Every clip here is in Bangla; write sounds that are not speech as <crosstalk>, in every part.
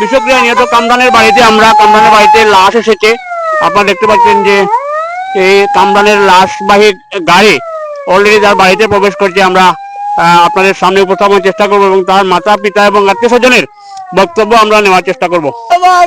বিষক্রিয়া নিহত কামরানের বাড়িতে আমরা কামরানের বাড়িতে লাশ এসেছে। আপনারা দেখতে পাচ্ছেন যে এই কামরানের লাশবাহী গাড়ি অলরেডি তার বাড়িতে প্রবেশ করছে। আমরা আপনাদের সামনে উপস্থাপনের চেষ্টা করব এবং তার মাতা, পিতা এবং আত্মীয় স্বজনের বক্তব্য আমরা নেওয়ার চেষ্টা করব। আমার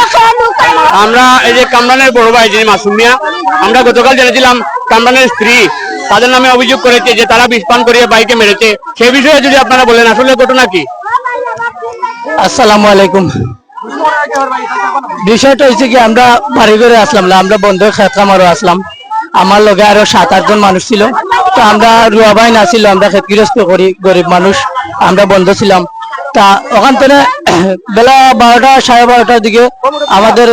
আমরা এই যে কামরানের বড় ভাই যিনি মাসুম মিয়া, আমরা গতকাল জেনেছিলাম কামরানের স্ত্রী, তাদের নামে অভিযোগ করেছে যে তারা বিষ পান করিয়ে বাইকে মেরেছে। সেই বিষয়ে যদি আপনারা বলেন, আসলে ঘটনা কি? আসসালামু আলাইকুম। বিষয়টা হয়েছে কি, আমরা বাড়ি ঘরে আসলাম না, আমরা বন্ধ খেত কামারও আসলাম। আমার লগে আরও সাত আটজন মানুষ ছিল। তো আমরা রুয়া ভাই না ছিল, আমরা ক্ষতিগ্রস্ত করি, গরিব মানুষ। আমরা বন্ধ ছিলাম। তা ওখান থেকে <coughs> বেলা বারোটা, সাড়ে বারোটার দিকে আমাদের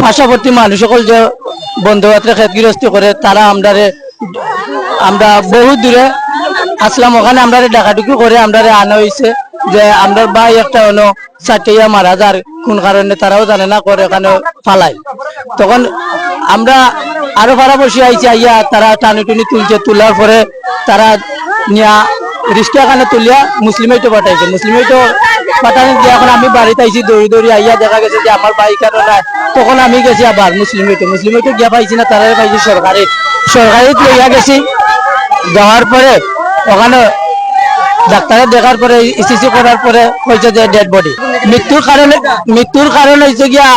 পার্শ্ববর্তী মানুষ সকল যে বন্ধু বান্ধব ক্ষতিগ্রস্ত করে, তারা আমরা আমরা বহু দূরে আসলাম। ওখানে আমরা ডাকাডুকি করে আমরা আনা হয়েছে যে আমরা ভাই একটা হলো চারটিয়া মারা যার কোন কারণে তারাও জানে না করে ওখানে ফালাই তখন আমরা আরও ভাড়া বসে আইছি, আইয়া তারা টানি টুনি তুলছে। তোলার পরে তারা নিয়া রিক্সা খানে তুলিয়া মুসলিমেটো পাঠাইছে। মুসলিমেটো পাঠানি দিয়ে এখন আমি বাড়িতে আইছি দৌড়ি দৌড়ি আইয়া দেখা গেছে যে আমার বাইক আর নাই। তখন আমি গেছি আবার মুসলিমেটো মুসলিমেটো গিয়া পাইছি না তারা পাইছি সরকারি সরকারি লইয়া গেছি। যাওয়ার পরে ওখানে ডাক্তারে দেখার পরে ইসিসি করার পরে হয়েছে যে ডেড বডি মৃত্যুর কারণে মৃত্যুর কারণ হয়েছে গিয়া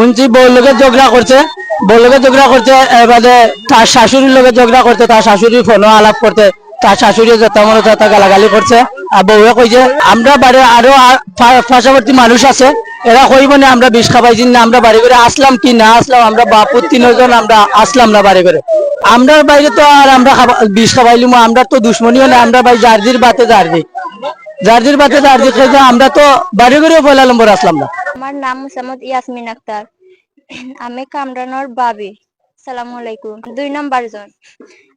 উনছি বউর লোকে ঝগড়া করছে বউর লোকে ঝগড়া করছে এবারে তার শাশুড়ির লোকে ঝগড়া করছে তার শাশুড়ি ফোনও আলাপ করতে তার শাশুড়ি যত তত গালাগালি করছে। আর বউয়ে কইছে, আমরা বাড়ি আরও আ- পা- পার্শ্ববর্তী মানুষ আছে, এরা কইব না আমরা বিষ খাবাইছি না, আমরা বাড়ি করে আসলাম কি না আসলাম, আমরা বাপুর তিনজন আমরা আসলাম না বাড়ি করে। আমরা বাইরে তো আর আমরা বিষ খাবাইলিম, আমরা তো দুশ্মনীও না, আমরা ভাই জার্জির বাতে জার্জি। জার্জির বাতে জার্জি খেয়ে আমরা তো বাড়ি করে পয়লা আসলাম না। আমার নাম মুসাম্মদ ইয়াসমিন আক্তার। আমি কামরানোর বাবি। সালামু আলাইকুম দুই নাম্বার জন।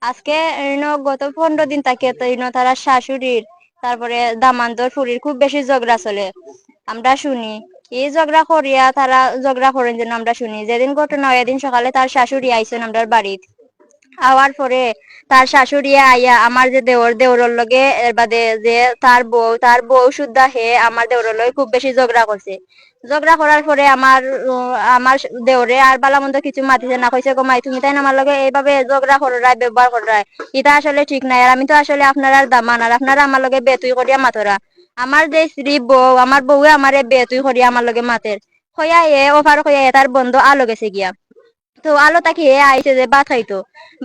আজকে গত পনেরো দিন থাকে তো ইনো তারা শাশুড়ির, তারপরে দামান্তর ফুরির খুব বেশি ঝগড়া চলে। আমরা শুনি, এই ঝগড়া করিয়া তারা ঝগড়া করেন যেন আমরা শুনি। যেদিন ঘটনা হয় এদিন সকালে তার শাশুড়ি আইসেন আমরা বাড়িত। আওয়ার পরে তার শাশুড়ি আইয়া আমার যে দেওর, দেওরের লগে এর বাদে যে তার বউ তার বউ শুদ্ধা হে আমার দেওরের লগে খুব বেশি ঝগড়া করছে। ঝগড়া করার পরে আমার আমার দেওরে আর বালা মন্দ কিছু মাতিছে না কইছে, গো মাই, তুমি তাই আমার লগে এইভাবে ঝগড়া করাই ব্যবহার করাই এটা আসলে ঠিক নাই আর আমি তো আসলে আপনার দামান, আর আপনারা আমার লগে বেতুই করিয়া মাতরা। আমার যে স্ত্রী বউ, আমার বউয়ে আমারে বেতুই করিয়া আমার লগে মাতের হইয়া এ অফার হইয়া এ, তার বন্ধ আলো গেছে গিয়া। তো আলো তাকে হে আইছে যে ভাত খাইতো।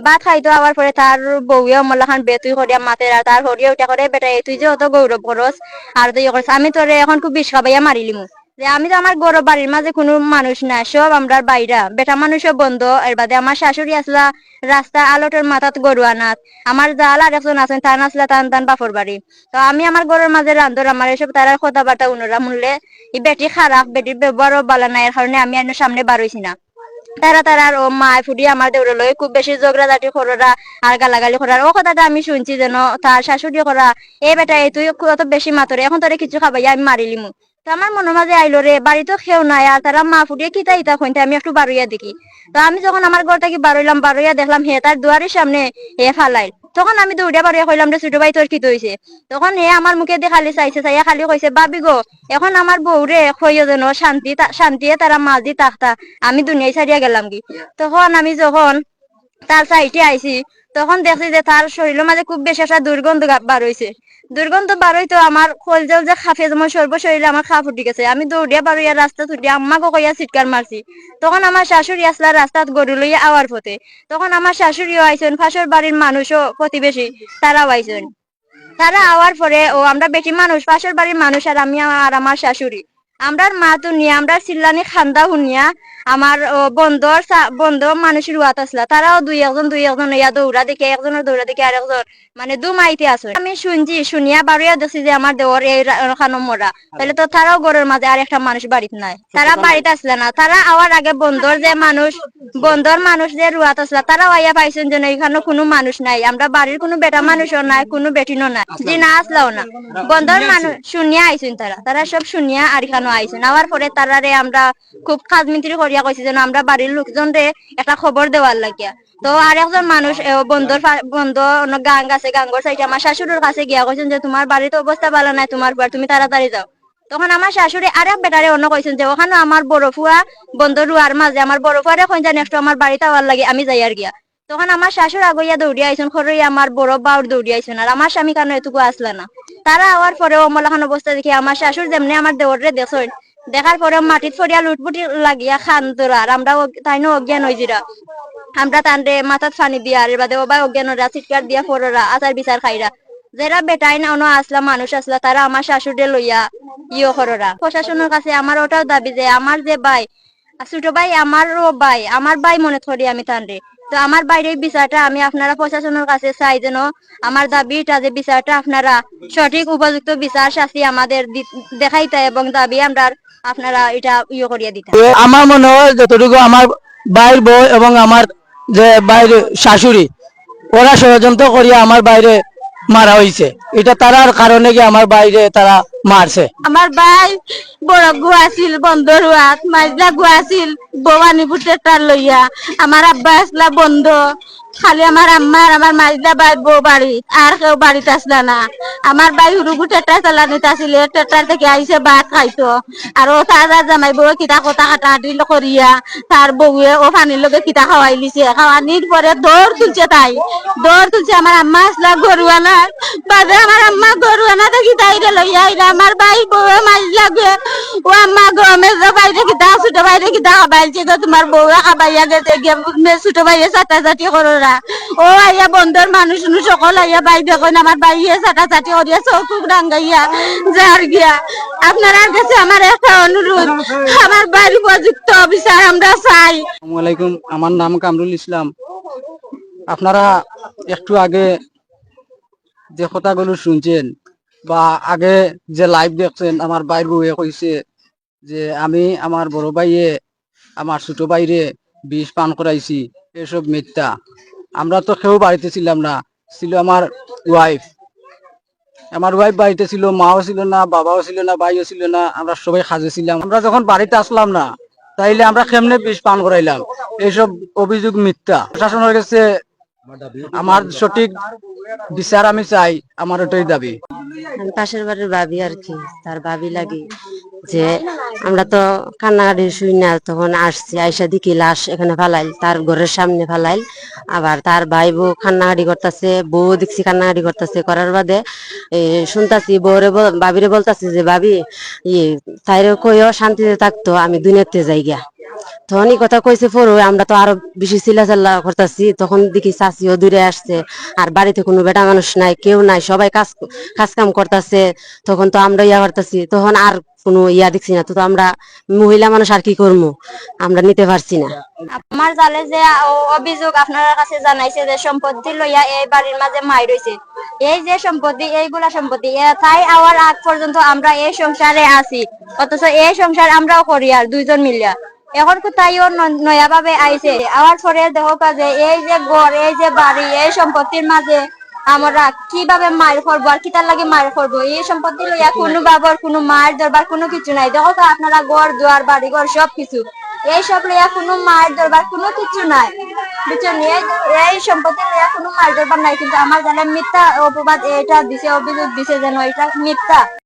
ভাত খাইতো আবার পরে তার বউয়ে মল্লাখান বে তুই করিয়া মাতে আর তার হরিয়া উঠা করে, বেটা তুই যে অত গৌরব করস, আর তুই করস, আমি তোরে এখন খুব বিষ খাবাইয়া মারিলিমু। যে আমি তো আমার গৌরব বাড়ির মাঝে কোনো মানুষ না, সব আমরা বাইরা। বেটা মানুষও বন্ধ, এর বাদে আমার শাশুড়ি আসলা রাস্তা আলোটের মাথাত গরু আনাত। আমার জাল আর একজন আছেন তার আসলা টান টান বাপর বাড়ি। তো আমি আমার গরুর মাঝে রান্ধর আমার এসব তারা কথা বার্তা উনরা মুনলে এই বেটি খারাপ, বেটির ব্যবহারও বালা নাই, এর কারণে আমি এর সামনে বারইছি না। তারা তারা আর ও মা ফুডি আমার দেউরে লগে খুব বেশি জাতি করা আর গালাগালি করার। ও কথাটা আমি শুনছি যেন তার শাশুড়ি করা, এ বেটা এই তুই কত বেশি মাতরে, এখন তোরে কিছু খাবাই আমি মারিলিমু তো আমার মনের মাঝে আইলো রে বাড়িতে খেও নাই আর তারা মা ফুটিয়ে কিতা ইতা কইতে আমি একটু বারইয়া দেখি। তো আমি যখন আমার ঘর থেকে বারইলাম বারইয়া দেখলাম, হে তার দুয়ারের সামনে হে ফালাই। তখন আমি দৌড়িয়া বারইয়া কইলাম রে ছোট ভাই তোর কি হইছে তখন হে আমার মুখে দিয়ে খালি চাইছে, চাইয়া খালি কইছে বাবি গো, এখন আমার বউরে কইও যেন শান্তি তা- শান্তিয়ে তারা মাঝি তাকতা আমি দুনিয়ায় ছাড়িয়া গেলাম কি তখন আমি যখন তার সাইটে আইছি তখন দেখছি যে তার শরীরের মাঝে খুব বেশি একটা দুর্গন্ধ বার হইছে। দুর্গন্ধ বার হইতো আমার খোলজল যে খাফে যেমন সর্ব শরীরে আমার খা ফুটি গেছে। আমি দৌড়িয়া বারইয়া রাস্তা ছুটিয়া আম্মাকে কইয়া চিৎকার মারছি। তখন আমার শাশুড়ি আসলা রাস্তাত গরু লইয়া আওয়ার পথে। তখন আমার শাশুড়িও আইসেন পাশের বাড়ির মানুষও প্রতিবেশী, তারাও আইসেন তারা আওয়ার পরে, ও আমরা বেটি মানুষ পাশের বাড়ির মানুষ আর আমি আর আমার শাশুড়ি। আমরার মা তো নিয়ে আমরা চিল্লানি খান্দা শুনিয়া আমার বন্ধ বন্ধ মানুষের ওয়াত আসলা তারাও দুই একজন দুই একজন ইয়া দৌড়া দেখে, একজনের দৌড়া দেখে আর একজন মানে দু মাইতে আছে। আমি শুনছি, শুনিয়া বাড়িয়া দেখছি যে আমার দেওয়ার এই খানো মরা। তাহলে তো তারাও ঘরের মাঝে আর একটা মানুষ বাড়িতে নাই। তারা বাড়িতে আসলে না। তারা আওয়ার আগে বন্ধর যে মানুষ, বন্ধর মানুষ যে রুয়াত আসলা তারাও আইয়া পাইছেন যে এখানে কোনো মানুষ নাই। আমরা বাড়ির কোনো বেটা মানুষও নাই, কোনো বেটিনও নাই। যে না আসলাও না। বন্ধর মানুষ, শুনিয়া আইছেন তারা। তারা সব শুনিয়া আর এখানে পরে তারারে আমরা খুব করিয়া কইছি যেন আমরা বাড়ির লোকজন রে একটা খবর দেওয়ার লাগিয়া। তো আর একজন মানুষ বন্ধ গাঙ্গর আমার শাশুড়ির কাছে গিয়া কইছেন যে তোমার বাড়িতে অবস্থা ভালো নাই তোমার তুমি তাড়াতাড়ি যাও। তখন আমার শাশুড়ি আরেক বেটারে অন্য কইছেন যে, ওখানে আমার বড় ফুয়া বন্ধ রুয়ার মাঝে আমার বড় ফুয়ারে কইন জানি একটু আমার বাড়িতে আওয়ার লাগে আমি যাই আর গিয়া। তখন আমার শাশুড় আগইয়া দৌড়ি আইছেন খরই আমার বড় বাউর দৌড়ি আইছেন আর আমার স্বামী কেন এটুকু আসলে না। তারা আওয়ার পরে অমলাখান অবস্থা দেখি আমার শাশুড় যেমনি আমার দেওরে দেখছেন। দেখার পরে মাটিত ফরিয়া লুটপুটি লাগিয়া খান তোরা, আর আমরা তাইনো অজ্ঞান হইজিরা আমরা তানরে মাথাত ফানি দিয়া, আর বাদে ওবাই অজ্ঞান ওরা চিৎকার দিয়া ফররা আচার বিচার খাইরা। যারা বেটাই না অন্য আসলা, মানুষ আসলা, তারা আমার শাশুড়ে লইয়া ইয়ে কররা প্রশাসনের কাছে আমার ওটাও দাবি যে, আমার যে ভাই, ছোট ভাই, আমারও ভাই, আমার ভাই মনে করি আমি তানরে। তো আমার বাইরে এই বিচারটা আমি আপনারা প্রশাসনের কাছে চাই যেন আমার দাবিটা যে বিচারটা আপনারা সঠিক উপযুক্ত বিচার শাস্তি আমাদের দেখাইতে এবং দাবি আমরা আপনারা এটা ইয়ে করিয়া দিতে। আমার মনে হয় যতটুকু আমার বাইর বউ এবং আমার যে বাইরে শাশুড়ি, ওরা ষড়যন্ত্র করিয়া আমার বাইরে মারা হয়েছে এটা তারার কারণে কি আমার বাইরে তারা মারছে? আমার ভাই বড় গুয়া আছিল, বন্ধ রুয়াত মাইজলা গুয়া আছিল ভবানীপুর লইয়া। আমার আব্বা আসলা বন্ধ। খালি আমার আম্মা আর আমার মাইজলা বাই বউ বাড়ি, আর কেউ বাড়িতে আসলা না। আমার ভাই হুরুগু ট্রেক্টর চালানিতে আসলে ট্রেক্টর থেকে আইসে ভাত খাইতো। আর ও তার জামাই বউ কিতা কথা কাটাকাটি করিয়া, তার বউয়ে ও পানির লগে কিতা খাওয়াই লিছে। খাওয়ানির পরে দৌড় তুলছে তাই। দৌড় তুলছে আমার আম্মা আসলা গরুয়ানা বাদে আমার আম্মা গরুয়ানা দেখি তাইরে লইয়া আইরা আমার ভাই বউয়ে মাছ লাগে। ও আম্মা গমে বাইরে কিতা, ছোট বাইরে কিতা খাবাইছে তোমার বউয়ে খাবাইয়া গেছে ছোট ভাইয়ে চাটা চাটি বন্ধর মানুষ সকল আইয়া বাই দেখুন আমার বাইয়ে চাটা চাটি চৌকুক ডাঙ্গাইয়া যার গিয়া আপনার কাছে আমার একটা অনুরোধ আমার বাড়ি উপযুক্ত বিচার আমরা চাই। আমার নাম কামরুল ইসলাম। আপনারা একটু আগে যে কথাগুলো শুনছেন বা আগে যে লাইভ দেখছেন, আমার বাইর বউয়ে কইছে যে, আমি আমার বড় ভাইয়ে, আমার ছোট ভাইরে বিষ পান করাইছি, এসব মিথ্যা। আমরা তো কেউ বাড়িতে ছিলাম না, ছিল আমার ওয়াইফ আমার ওয়াইফ বাড়িতে ছিল, মাও ছিল না, বাবাও ছিল না, ভাইও ছিল না, আমরা সবাই খাজে ছিলাম। আমরা যখন বাড়িতে আসলাম না, তাইলে আমরা কেমনে বিষ পান করাইলাম? এইসব অভিযোগ মিথ্যা। প্রশাসনের কাছে আমার সঠিক বিচার আমি চাই, আমার ওটাই দাবি। পাশের বাড়ির ভাবি আর কি, তার ভাবি লাগি। যে আমরা তো কান্নাকাটি শুই না, তখন আসছি, আইসা দেখি লাশ এখানে ফালাইল, তার ঘরের সামনে ফালাইল। আবার তার ভাই বউ কান্নাকাটি করতেছে, বউ দেখছি কান্নাকাটি করতেছে, করার বাদে শুনতাছি, বউরে ভাবিরে বলতাছি যে ভাবি ইয়ে তাইরে কইও শান্তিতে থাকতো, আমি দুনিয়াতে যাই গিয়া তখন এই কথা কইছে পরে আমরা তো আরও বেশি চিল্লাচাল্লা করতেছি, তখন দেখি চাচিও দূরে আসছে, আর বাড়িতে কোনো বেটা মানুষ নাই, কেউ নাই, সবাই কাজ কাজ কাম করতেছে, তখন তো আমরা ইয়া করতেছি, তখন আর কোনো ইয়া দেখছি না, তো আমরা মহিলা মানুষ আর কি করব আমরা নিতে পারছি না। আমার জালে যে অভিযোগ আপনার কাছে জানাইছে যে সম্পত্তি লইয়া এই বাড়ির মাঝে মাই রয়েছে এই যে সম্পত্তি, এইগুলা সম্পত্তি তাই আওয়ার আগ পর্যন্ত আমরা এই সংসারে আছি। অথচ এই সংসার আমরাও করি আর দুইজন মিলিয়া। এখন কোথায়ও নয়া ভাবে আইছে। আওয়ার পরে দেখো যে এই যে গড় এই যে বাড়ি, এই সম্পত্তির মাঝে আমরা কীভাবে মায়ের করব? আর কিতার লাগে মায়ের করব? এই সম্পত্তি লইয়া কোনো বাবার কোনো মায়ের দরবার কোনো কিছু নাই। দেখো তো আপনারা ঘর দুয়ার বাড়ি ঘর সব কিছু এই সব লইয়া কোনো মায়ের দরবার কোনো কিছু নাই। বুঝছেন এই সম্পত্তি লইয়া কোনো মায়ের দরবার নাই। কিন্তু আমার জানা মিথ্যা অপবাদ এটা দিছে অভিযোগ দিছে যেন এটা মিথ্যা।